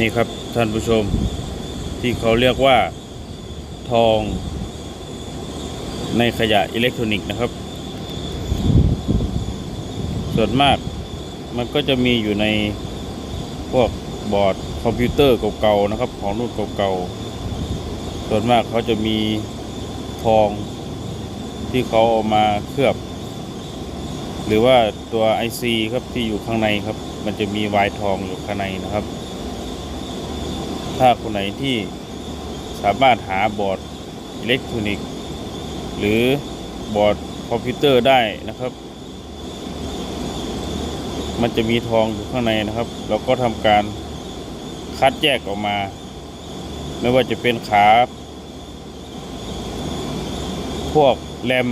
นี่ครับท่านผู้ชมที่เขาเรียกว่าทองในขยะอิเล็กทรอนิกส์นะครับ ส่วนมากมันก็จะมีอยู่ในพวกบอร์ดคอมพิวเตอร์เก่าๆนะครับ ของรุ่นเก่าๆ ส่วนมากเขาจะมีทองที่เขาเอามาเคลือบ หรือว่าตัว IC ครับที่อยู่ข้างในครับ มันจะมีวายทองอยู่ข้างในนะครับ ถ้าคนไหนที่สามารถหาบอร์ดอิเล็กทรอนิกส์ หรือบอร์ดคอมพิวเตอร์ได้นะครับ มันจะมีทองอยู่ข้างในนะครับ เราก็ทำการคัดแยกออกมา ไม่ว่าจะเป็นขาพวกแรม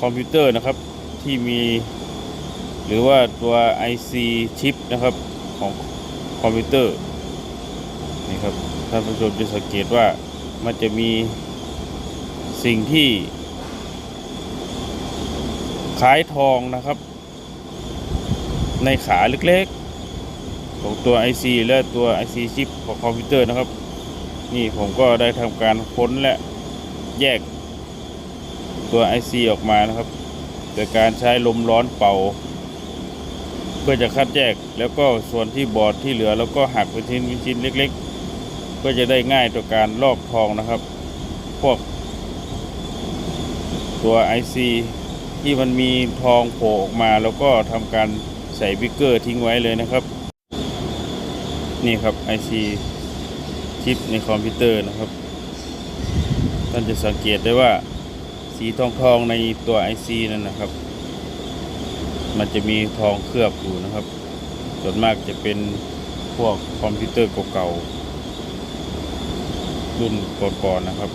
คอมพิวเตอร์นะครับที่มี หรือว่าตัว IC ชิปนะครับของคอมพิวเตอร์ นี่ครับท่านผู้ชมจะสังเกตว่ามันจะมีสิ่งที่คล้ายทองนะครับ ในขาเล็กๆ ของตัว IC และตัว IC ชิปของคอมพิวเตอร์นะครับ นี่ผมก็ได้ทำการค้นและแยกตัว IC ออกมานะครับโดยการใช้ลมร้อนเป่า เพื่อจะคัดแยกแล้วก็ส่วนที่บอร์ดที่เหลือ แล้วก็หักเป็นชิ้นเป็นชิ้นเล็ก ๆ เพื่อจะได้ง่ายต่อการลอกทองนะครับ พวก ตัว IC ที่มันมีทองโผล่ออกมา แล้วก็ทำการใส่บิ๊กเกอร์ทิ้งไว้เลยนะครับ นี่ครับ IC ชิปในคอมพิวเตอร์นะครับ ท่านจะสังเกตได้ว่าสีทองทองในตัว IC นั่นนะครับ มันจะมีทองเคลือบอยู่นะครับ ส่วนมากจะเป็นพวกคอมพิวเตอร์เก่าๆ รุ่นก่อนๆนะครับ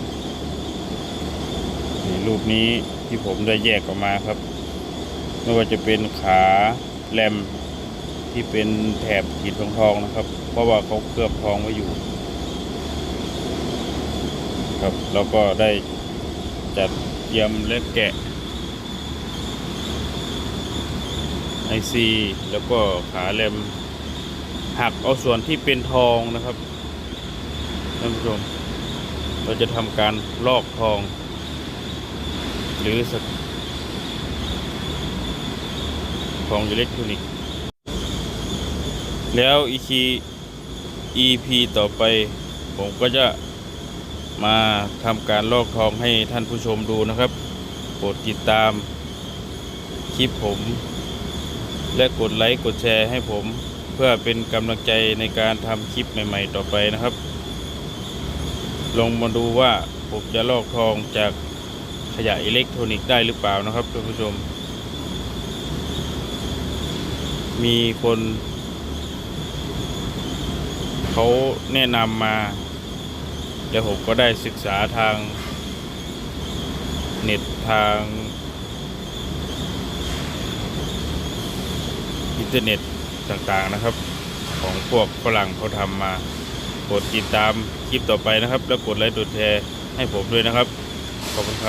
นี่รูปนี้ที่ผมได้แยกออกมาครับ ไม่ว่าจะเป็นขาแรมที่เป็นแถบขีดทองทองๆนะครับ เพราะว่าเขาเคลือบทองไว้อยู่ ครับแล้วก็ได้จัดเยี่ยมและแกะไอซีแล้วก็ขาแรมหักเอาส่วนที่เป็นทองนะครับท่านผู้ชม เราจะทำการลอกทอง หรือสักทองอิเล็กทรอนิกส์แล้วอีคี EP ต่อไป ผมก็จะมาทำการลอกทองให้ท่านผู้ชมดูนะครับโปรดติดตามคลิปผม และกดไลค์กดแชร์ให้ผม เพื่อเป็นกำลังใจในการทำคลิปใหม่ ๆ ต่อไปนะครับ ลองมาดูว่าผมจะลอกทองจากขยะอิเล็กทรอนิกส์ได้หรือเปล่านะครับท่านผู้ชม มีคนเขาแนะนำมาแล้วผมก็ได้ศึกษาทาง เน็ตทาง อินเทอร์เน็ตต่างๆนะครับ ของพวกฝรั่งเขาทำมา กดติดตามคลิปต่อไปนะครับ แล้วกดไลค์กดแชร์ให้ผมด้วยนะครับ ขอบคุณครับ